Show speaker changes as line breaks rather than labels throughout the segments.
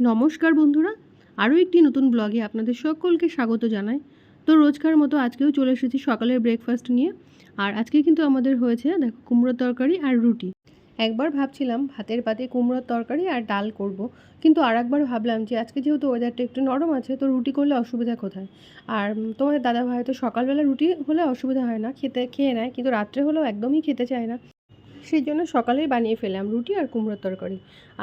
নমস্কার বন্ধুরা, আরও একটি নতুন ব্লগে আপনাদের সকলকে স্বাগত জানাই। তো রোজকার মতো আজকেও চলে এসেছি সকালের ব্রেকফাস্ট নিয়ে। আর আজকে কিন্তু আমাদের হয়েছে, দেখো, কুমড়োর তরকারি আর রুটি। একবার ভাবছিলাম ভাতের পাতে কুমড়োর তরকারি আর ডাল করব, কিন্তু আর একবার ভাবলাম যে আজকে যেহেতু ওয়েদারটা একটু নরম আছে, তো রুটি করলে অসুবিধা কোথায়? আর তোমাদের দাদা ভাই তো সকালবেলা রুটি হলে অসুবিধা হয় না, খেতে, খেয়ে নেয়, কিন্তু রাত্রে হলেও একদমই খেতে চায় না। সেই জন্য সকালেই বানিয়ে ফেললাম রুটি আর কুমড়োর তরকারি।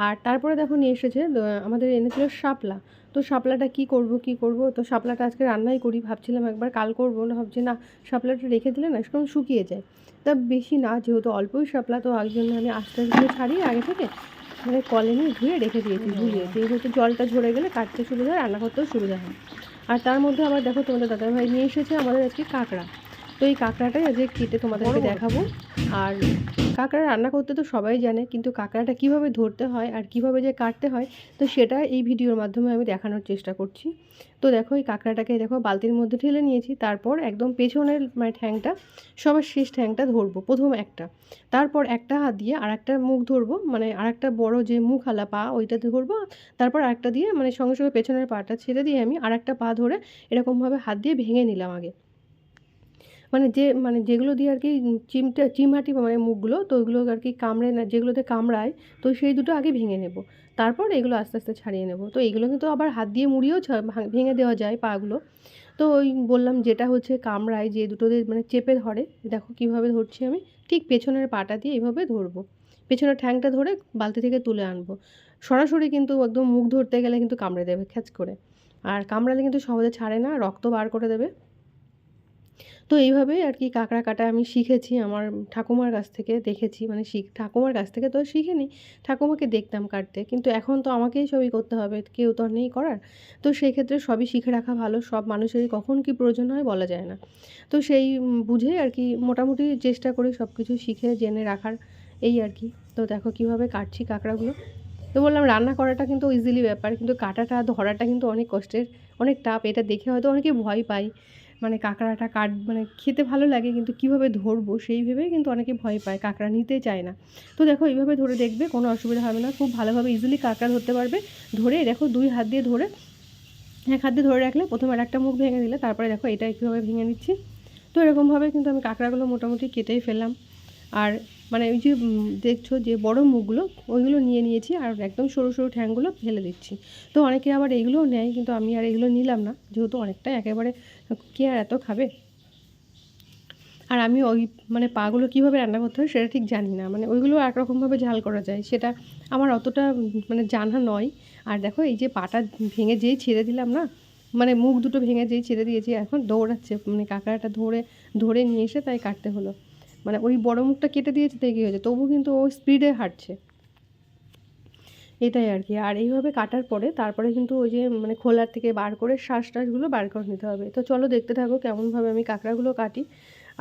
আর তারপরে দেখো নিয়ে এসেছে আমাদের এনেছিল শাপলা। তো শাপলাটা কি করব কি করব? তো শাপলাটা আজকে রান্নাই করি ভাবছিলাম একবার কাল করব না ভাবছি না শাপলাটা রেখে দিলে না সেরকম শুকিয়ে যায়। তা বেশি না যেহেতু অল্পই শাপলা তো এক জন্য আমি আস্তে আস্তে ছাড়িয়ে আগে থেকে মানে কলে নিয়ে ধুয়ে রেখে দিয়েছি ধুয়ে। হচ্ছে জলটা ঝরে গেলে কাটতে সুবিধা হয় রান্না করতেও সুবিধা হয়। আর তার মধ্যে আবার দেখো তোমাদের দাদাভাই নিয়ে এসেছে আমাদের আজকে কাঁকড়া। তো এই কাঁকড়াটাই আজকে কেটে তোমাদেরকে দেখাবো। আর কাঁকড়া রান্না করতে তো সবাই জানে কিন্তু কাঁকড়াটা কীভাবে ধরতে হয় আর কীভাবে যে কাটতে হয় তো সেটা এই ভিডিওর মাধ্যমে আমি দেখানোর চেষ্টা করছি। তো দেখো এই কাঁকড়াটাকে দেখো বালতির মধ্যে ঠেলে নিয়েছি তারপর একদম পেছনের মানে ঠ্যাংটা সবার শেষ ঠ্যাংটা ধরবো প্রথম একটা। তারপর একটা হাত দিয়ে আর একটা মুখ ধরবো মানে আর একটা বড় যে মুখ আলা পা ওইটা ধরবো তারপর আরেকটা দিয়ে মানে সঙ্গে সঙ্গে পেছনের পাটা ছেড়ে দিয়ে আমি আর একটা পা ধরে এরকমভাবে হাত দিয়ে ভেঙে নিলাম আগে। মানে যে মানে যেগুলো দিয়ে আর কি চিমটা, চিমহাটি মানে মুখগুলো, তো ওইগুলো আর কি কামড়ে না যেগুলোতে কামড়ায়, তো সেই দুটো আগে ভেঙে নেব। তারপর এগুলো আস্তে আস্তে ছাড়িয়ে নেব। তো এগুলো কিন্তু আবার হাত দিয়ে মুড়িয়েও ভেঙে দেওয়া যায় পাগুলো। তো ওই বললাম যেটা হচ্ছে কামড়ায়, যে দুটো দিয়ে মানে চেপে ধরে, দেখো কীভাবে ধরছি আমি, ঠিক পেছনের পাটা দিয়ে এইভাবে ধরবো। পেছনের ঠ্যাংটা ধরে বালতি থেকে তুলে আনব। সরাসরি কিন্তু একদম মুখ ধরতে গেলে কিন্তু কামড়ে দেবে, খ্যাচ করে। আর কামড়ালে কিন্তু সহজে ছাড়ে না, রক্ত বার করে দেবে। তো এইভাবেই আর কি কাঁকড়া কাটা আমি শিখেছি, আমার ঠাকুমার কাছ থেকে দেখেছি মানে শিখ, ঠাকুমার কাছ থেকে তো শিখিনি, ঠাকুমাকে দেখতাম কাটতে, কিন্তু এখন তো আমাকেই সবই করতে হবে, কেউ তো আর নেই করার। তো সেই ক্ষেত্রে সবই শিখে রাখা ভালো, সব মানুষেরই কখন কি প্রয়োজন হয় বলা যায় না। তো সেই বুঝে আর কি মোটামুটি চেষ্টা করি সব কিছু শিখে, জেনে রাখার এই আর কি তো দেখো কীভাবে কাটছি কাঁকড়াগুলো। তো বললাম রান্না করাটা কিন্তু ইজিলি ব্যাপার, কিন্তু কাটাটা, ধরাটা কিন্তু অনেক কষ্টের, অনেক টাফ, এটা দেখে হয়তো অনেকে ভয় পায়। মানে কাঁকড়াটা কাট মানে খেতে ভালো লাগে কিন্তু কীভাবে ধরবো সেই ভেবে কিন্তু অনেকে ভয় পায়, কাঁকড়া নিতে চায় না। তো দেখো এইভাবে ধরে দেখবে, কোনো অসুবিধা হবে না, খুব ভালোভাবে ইজিলি কাঁকড়া ধরতে পারবে। ধরে দেখো দুই হাত দিয়ে ধরে, এক হাত দিয়ে ধরে রাখলে প্রথমে আর একটা মুখ ভেঙে দিলে, তারপরে দেখো এটা কীভাবে ভেঙে নিচ্ছি। তো এরকমভাবে কিন্তু আমি কাঁকড়াগুলো মোটামুটি কেটেই ফেললাম। আর মানে ওই যে দেখছ যে বড় মুখগুলো, ওইগুলো নিয়ে নিয়েছি আর একদম সরু সরু ঠ্যাংগুলো ফেলে দিচ্ছি। তো অনেকে আবার এইগুলোও নেয়, কিন্তু আমি আর এগুলো নিলাম না, যেহেতু অনেকটাই একেবারে কে আর এত খাবে? আর আমি ওই মানে পাগুলো কীভাবে রান্না করতে হয় সেটা ঠিক জানি না মানে ওইগুলো একরকমভাবে ঝাল করা যায়, সেটা আমার অতটা মানে জানা নয়। আর দেখো এই যে পাটা ভেঙে যেই ছেড়ে দিলাম না মানে মুখ দুটো ভেঙে যেই ছেড়ে দিয়েছি, এখন দৌড়াচ্ছে মানে কাঁকড়াটা ধরে ধরে নিয়ে এসে তাই কাটতে হলো। মানে ওই বড় মুখটা কেটে দিয়েছে, তাই কী হয়েছে? তবু কিন্তু ও স্পিডে হাঁটছে। এটাই আর কি। আর এইভাবে কাটার পরে তারপরে কিন্তু ওই যে মানে খোলার থেকে বার করে শ্বাস টাসগুলো বার করে নিতে হবে। তো চলো দেখতে থাকো কেমনভাবে আমি কাঁকড়াগুলো কাটি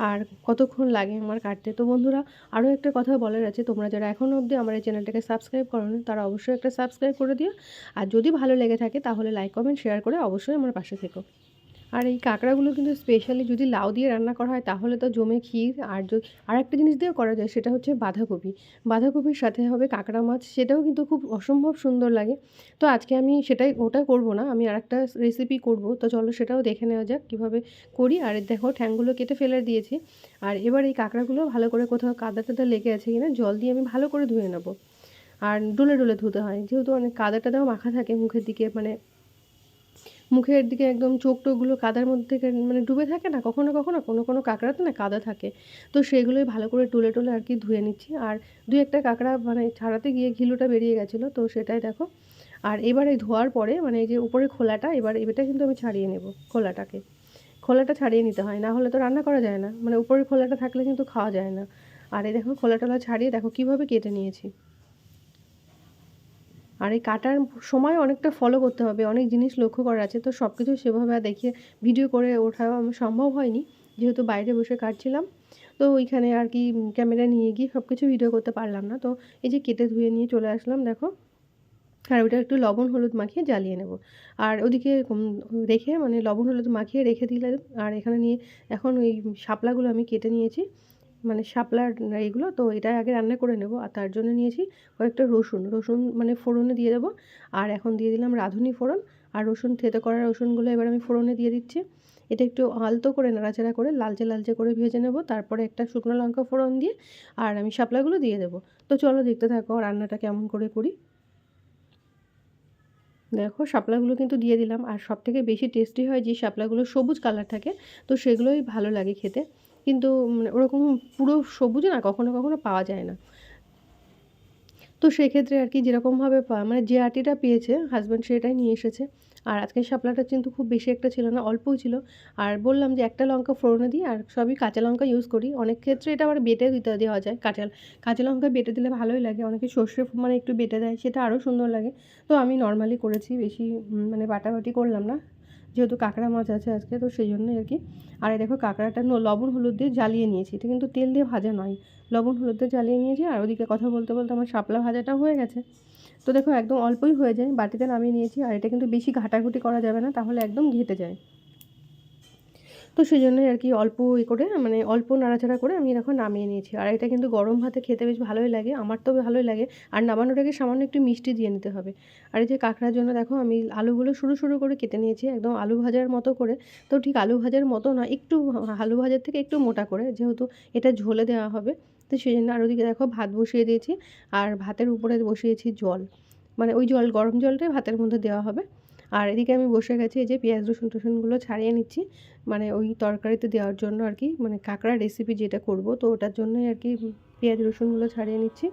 আর কতক্ষণ লাগে আমার কাটতে। তো বন্ধুরা, আরও একটা কথা বলার আছে, তোমরা যারা এখনও অবধি আমার এই চ্যানেলটাকে সাবস্ক্রাইব করো না তারা অবশ্যই একটা সাবস্ক্রাইব করে দিও। আর যদি ভালো লেগে থাকে তাহলে লাইক কমেন্ট শেয়ার করে অবশ্যই আমার পাশে থেকো। আর এই কাঁকড়াগুলো কিন্তু স্পেশালি যদি লাউ দিয়ে রান্না করা হয়, তাহলে তো জমে ক্ষীর আর আর একটা জিনিস দিয়েও করা যায়, সেটা হচ্ছে বাঁধাকপি। বাঁধাকপির সাথে হবে কাঁকড়া মাছ, সেটাও কিন্তু খুব অসম্ভব সুন্দর লাগে। তো আজকে আমি সেটাই, ওটা করব না, আমি আর একটা রেসিপি করব। তো চলো সেটাও দেখে নেওয়া যাক কীভাবে করি। আর দেখো ঠ্যাংগুলো কেটে ফেলে দিয়েছি। আর এবার এই কাঁকড়াগুলো ভালো করে কোথাও কাদা টাদা লেগে আছে কিনা, জল দিয়ে আমি ভালো করে ধুয়ে নেব। আর ডুলে ডুলে ধুতে হয়, যেহেতু অনেক কাদা টাদাও মাখা থাকে মুখের দিকে মানে মুখের দিকে একদম চোখ টোকগুলো কাদার মধ্যে মানে ডুবে থাকে না? কখনো কখনো কোনো কোনো কাঁকড়াতে না কাদা থাকে। তো সেগুলোই ভালো করে টুলে টুলে আর কি ধুয়ে নিচ্ছি। আর দুই একটা কাঁকড়া মানে ছাড়াতে গিয়ে ঘিলুটা বেরিয়ে গেছিল, তো সেটাই দেখো। আর এবারে ধোয়ার পরে মানে এই যে উপরে খোলাটা, এবার এটা কিন্তু আমি ছাড়িয়ে নেব খোলাটাকে। খোলাটা ছাড়িয়ে নিতে হয়, না হলে তো রান্না করা যায় না। মানে উপরের খোলাটা থাকলে কিন্তু খাওয়া যায় না। আর এই দেখো খোলা ছাড়িয়ে দেখো কীভাবে কেটে নিয়েছি। আর এই কাটার সময় অনেকটা ফলো করতে হবে। অনেক জিনিস লক্ষ্য করা আছে। তো সব কিছু সেভাবে দেখিয়ে ভিডিও করে ওঠা সম্ভব হয়নি। যেহেতু বাইরে বসে কাটছিলাম। তো ওইখানে আর কি ক্যামেরা নিয়ে গিয়ে সব কিছু ভিডিও করতে পারলাম না। তো এই যে কেটে ধুয়ে নিয়ে চলে আসলাম, দেখো। আর ওটা একটু লবণ হলুদ মাখিয়ে জ্বালিয়ে নেব। আর ওদিকে রেখে মানে লবণ হলুদ মাখিয়ে রেখে দিলাম। আর এখানে নিয়ে এখন ওই শাপলাগুলো আমি কেটে নিয়েছি। মানে শাপলার এইগুলো তো এটা আগে রান্না করে নেব। আর তার জন্য নিয়েছি কয়েকটা রসুন। রসুন মানে ফোড়নে দিয়ে দেবো। আর এখন দিয়ে দিলাম রাঁধুনি ফোড়ন। আর রসুন, থেতে করা রসুনগুলো এবার আমি ফোড়নে দিয়ে দিচ্ছি। এটা একটু আলতো করে নাড়াচাড়া করে লালচে লালচে করে ভেজে নেব। তারপরে একটা শুকনো লঙ্কা ফোড়ন দিয়ে আর আমি শাপলাগুলো দিয়ে দেবো। তো চলো দেখতে থাকো রান্নাটা কেমন করে করি। দেখো শাপলাগুলো কিন্তু দিয়ে দিলাম। আর সব থেকে বেশি টেস্টি হয় যে শাপলাগুলো সবুজ কালার থাকে, তো সেগুলোই ভালো লাগে খেতে। কিন্তু মানে ওরকম পুরো সবুজ না কখনো কখনো পাওয়া যায় না। তো সেক্ষেত্রে আর কি যেরকমভাবে মানে যে আটিটা পেয়েছে হাজব্যান্ড সেটাই নিয়ে এসেছে। আর আজকে শাপলাটা কিন্তু খুব বেশি একটা ছিল না, অল্পই ছিল। আর বললাম যে একটা লঙ্কা ফোড়নে দিই, আর সবই কাঁচা লঙ্কা ইউজ করি। অনেক ক্ষেত্রে এটা আবার বেটে দিতে দেওয়া যায়, কাঁচা কাঁচা লঙ্কা বেটে দিলে ভালোই লাগে। অনেকে সর্ষে মানে একটু বেটে দেয়, সেটা আরও সুন্দর লাগে। তো আমি নর্মালি করেছি, বেশি মানে বাটাবাটি করলাম না। যেহেতু কাঁকড়া মাছ আছে আজকে, তো সেই জন্যই আর কি। আর এই দেখো কাঁকড়াটা লবণ, হলুদ দিয়ে জ্বালিয়ে নিয়েছি। এটা কিন্তু তেল দিয়ে ভাজা নয়, লবণ, হলুদ দিয়ে জ্বালিয়ে নিয়েছি। আর ওদিকে কথা বলতে বলতে আমার শাপলা ভাজাটা হয়ে গেছে। তো দেখো একদম অল্পই হয়ে যায়, বাটিতে নামিয়ে নিয়েছি। আর এটা কিন্তু বেশি ঘাটাঘুটি করা যাবে না, তাহলে একদম ঘেটে যায়। তো সেই জন্যই আর কি অল্প ই করে মানে অল্প নাড়াচাড়া করে আমি এখন নামিয়ে নিয়েছি। আর এটা কিন্তু গরম ভাতে খেতে বেশ ভালোই লাগে, আমার তো ভালোই লাগে। আর নামানোর আগে সামান্য একটু মিষ্টি দিয়ে নিতে হবে। আর এই যে কাঁকড়ার জন্য দেখো আমি আলুগুলো সরু সরু করে কেটে নিয়েছি, একদম আলু ভাজার মতো করে। তো ঠিক আলু ভাজার মতো না, একটু আলু ভাজার থেকে একটু মোটা করে, যেহেতু এটা ঝোলে দেওয়া হবে। তো সেই জন্য আর ওদিকে দেখো ভাত বসিয়ে দিয়েছি, আর ভাতের উপরে বসিয়েছি জল। মানে ওই জল, গরম জলটাই ভাতের মধ্যে দেওয়া হবে। আর এদিকে আমি বসে গেছি, এই যে পেঁয়াজ রসুন টসুনগুলো ছাড়িয়ে নিচ্ছি। মানে ওই তরকারিতে দেওয়ার জন্য আর কি মানে কাঁকড়া রেসিপি যেটা করব, তো ওটার জন্যই আর কি পেঁয়াজ রসুনগুলো ছাড়িয়ে নিচ্ছি।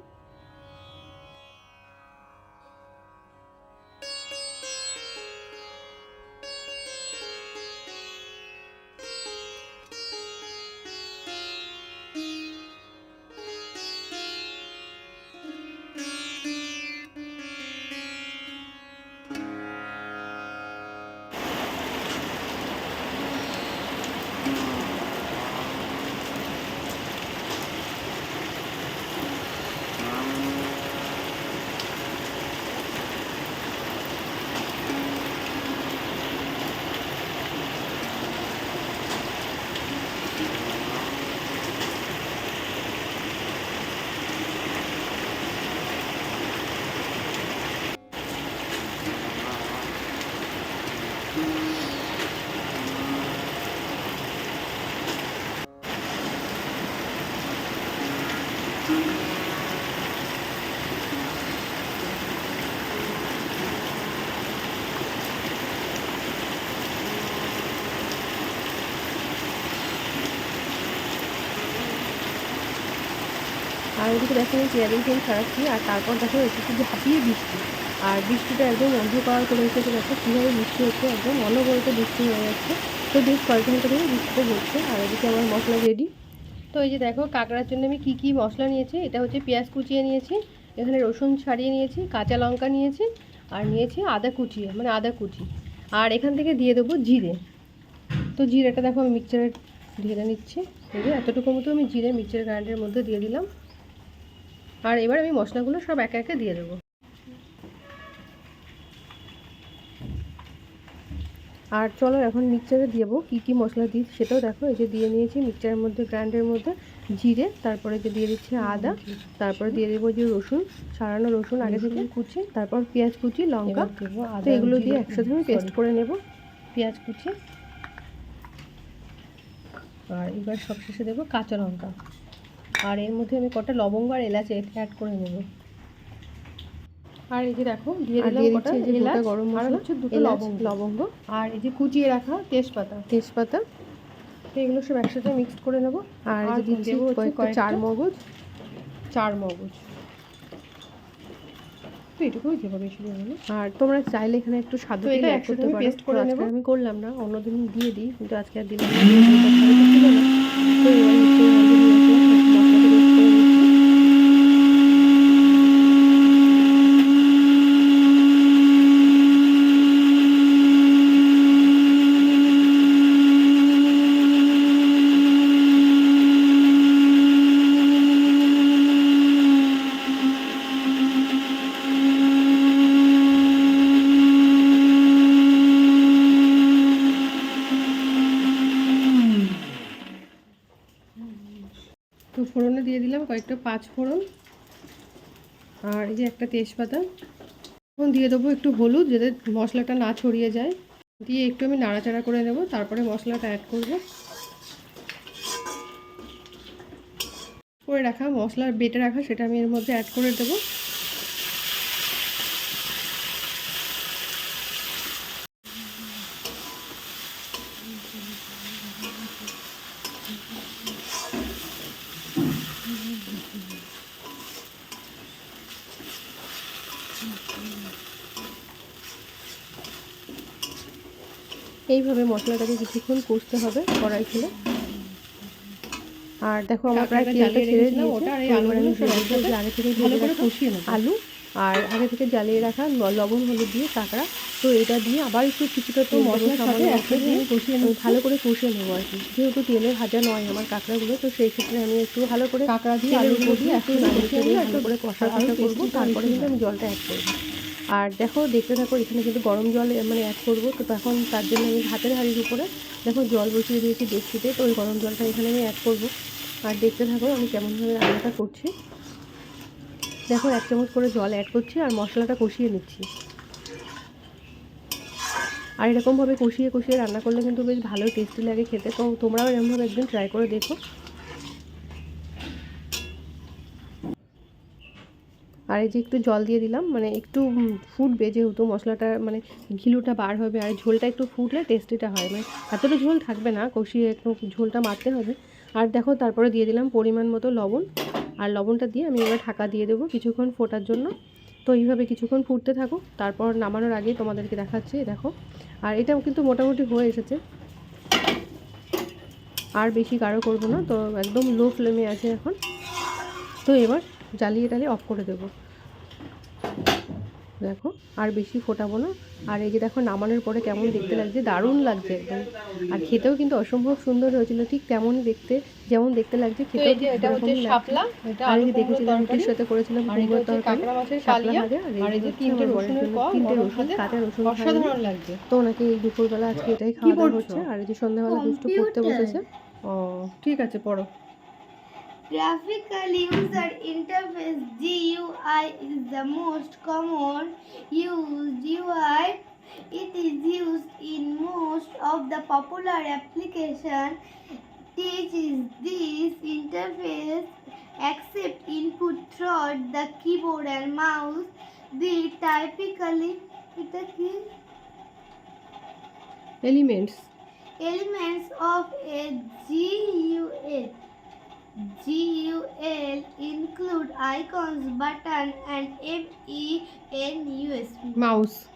আর ওদিকে দেখো আমি চেয়ারিং ফ্যান ছাড়াচ্ছি, আর তারপর দেখো এসেছে ঝাঁপিয়ে বৃষ্টি। আর বৃষ্টিটা একদম অন্ধকার করে এসেছে দেখো কীভাবে বৃষ্টি হচ্ছে, একদম অনবরত বৃষ্টি হয়ে যাচ্ছে। তো বেশ কয়েক ঘণ্টা ধরে বৃষ্টিটা হচ্ছে, আর ওদিকে আমার মশলা রেডি তো এই যে দেখো কাঁকড়ার জন্য আমি কী কী মশলা নিয়েছি, এটা হচ্ছে পেঁয়াজ কুচিয়ে নিয়েছি, এখানে রসুন ছাড়িয়ে নিয়েছি, কাঁচা লঙ্কা নিয়েছি, আর নিয়েছি আদা কুচিয়ে মানে আদা কুচি। আর এখান থেকে দিয়ে দেবো জিরে। তো জিরেটা দেখো আমি মিক্সচারে ঢেলে নিচ্ছি। এই যে এতটুকু মতো আমি জিরে মিক্সচার গ্রাইন্ডারের মধ্যে দিয়ে দিলাম। আর এবার আমি মশলাগুলো সব একে একে দিয়ে দেবো। আর চলো এখন মিক্সচারে দেবো কী কী মশলা দিই সেটাও দেখো এই যে দিয়ে নিয়েছি মিক্সচারের মধ্যে গ্রাইন্ডারের মধ্যে জিরে তারপরে যে দিয়ে দিচ্ছি আদা তারপরে দিয়ে দেবো যে রসুন ছাড়ানো রসুন আগে থেকে কুচি। তারপর পেঁয়াজ কুচি লঙ্কা। তো এগুলো দিয়ে একসাথে আমি পেস্ট করে নেব পেঁয়াজ কুচি। আর এবার সবশেষে দেবো কাঁচা লঙ্কা। আর এর মধ্যে আমি কটা লবঙ্গ আর এলাচ অ্যাড করে নেব। আর এই যে দেখো দিয়ে দিলাম কটা এলাচ গরম হচ্ছে দুটো লবঙ্গ। লবঙ্গ। আর এই যে কুচিয়ে রাখা তেজপাতা। তেজপাতা। তো এগুলো সব একসাথে মিক্স করে নেব। আর এই যে চার মগজ চার মগজ তো এটুকুই দেবো বেশি দেবো আর তোমরা চাইলে এখানে একটু স্বাদ এটা একসাথে পেস্ট করে নেব। আমি করলাম না অন্যদিন দিয়ে দিই কিন্তু আজকে আর দিলাম না। তো কয়েকটা পাঁচ ফোড়ন আর এই যে একটা তেজপাতা। এখন দিয়ে দেবো একটু হলুদ যাতে মশলাটা না ছড়িয়ে যায়। দিয়ে একটু আমি নাড়াচাড়া করে নেব, তারপরে মশলাটা অ্যাড করব। করে রাখা মশলার বেটে রাখা সেটা আমি এর মধ্যে অ্যাড করে দেবো। এইভাবে মশলাটাকে কিছুক্ষণ কষতে হবে কড়াই ফেলে আর দেখো আমার প্রায় তেলটা ছেড়ে দিয়েছে। আগে থেকে ভালো করে কষিয়ে নেব। আলু আর আগে থেকে জ্বালিয়ে রাখা লবণ হলুদ দিয়ে কাঁকড়া। তো এটা দিয়ে আবার একটু কিছুটা তো মশলার সাথে একসাথে কষিয়ে নেব। ভালো করে কষিয়ে নেব আর কি। যেহেতু তেলে ভাজা নয় আমার কাঁকড়াগুলো তো সেই ক্ষেত্রে আমি একটু ভালো করে কাঁকড়া দিয়ে আলু দিয়ে একটু করে কষা কষা করব। তারপরে কিন্তু আমি জলটা অ্যাড করব। আর দেখো, দেখতে থাকো, এখানে কিন্তু গরম জল মানে অ্যাড করব। তো তখন তার জন্য আমি ভাতের হাঁড়ির উপরে, দেখো, জল বসিয়ে দিয়েছি ডেকচিতে তো ওই গরম জলটা এখানে আমি অ্যাড করব। আর দেখতে থাকো, আমি কেমনভাবে রান্নাটা করছি। দেখো, এক চামচ করে জল অ্যাড করছি আর মশলাটা কষিয়ে নিচ্ছি। আর এরকমভাবে কষিয়ে কষিয়ে রান্না করলে কিন্তু বেশ ভালোই টেস্টি লাগে খেতে। তো তোমরাও এরকমভাবে একদিন ট্রাই করে দেখো। আর এই যে একটু জল দিয়ে দিলাম মানে একটু ফুটবে যেহেতু মশলাটা মানে ঘিলুটা বার হবে আর ঝোলটা একটু ফুটলে টেস্টিটা হয়। মানে এতটা ঝোল থাকবে না, কষিয়ে একটু ঝোলটা মারতে হবে। আর দেখো তারপরে দিয়ে দিলাম পরিমাণ মতো লবণ। আর লবণটা দিয়ে আমি এবার ঢাকা দিয়ে দেবো কিছুক্ষণ ফোটার জন্য। তো এইভাবে কিছুক্ষণ ফুটতে থাকো তারপর নামানোর আগে তোমাদেরকে দেখাচ্ছি, দেখো। আর এটাও কিন্তু মোটামুটি হয়ে এসেছে। আর বেশি গাঢ় করব না, তো একদম লো ফ্লেমে আছে এখন। তো এবার জ্বালিয়ে টালিয়ে অফ করে দেবো। দেখো আর বেশি ফোটাবো না। আর এই যে দেখো নামানোর পরে কেমন দেখতে লাগছে দারুণ লাগছে একদম। আর খেতেও কিন্তু অসম্ভব সুন্দর হয়েছিল ঠিক তেমনই দেখতে যেমন দেখতে লাগছে খেতেও
এটা
আর এই যে দেখেছিলাম রুটির সাথে করেছিলাম কুমড়োর তরকারি শাপলা ভাজা আর
আর এই যে তিনটে রসুনের
জন্য
কোয়া,
তিনটে
বড়
রসুন। কাঁচা তো ওনাকে এই দুপুরবেলা আজকে এটাই খাওয়া দাওয়া হচ্ছে আর এই যে সন্ধ্যাবেলা দুষ্টু পড়তে বসেছে। ও ঠিক আছে পড়ো।
Graphical User Interface GUI is the most common used UI. It is used in most of the popular applications. Teach is this interface accept input through the keyboard and mouse. The typically the key
elements
elements of a GUI. GUL include icons, button and MENUS.
Mouse.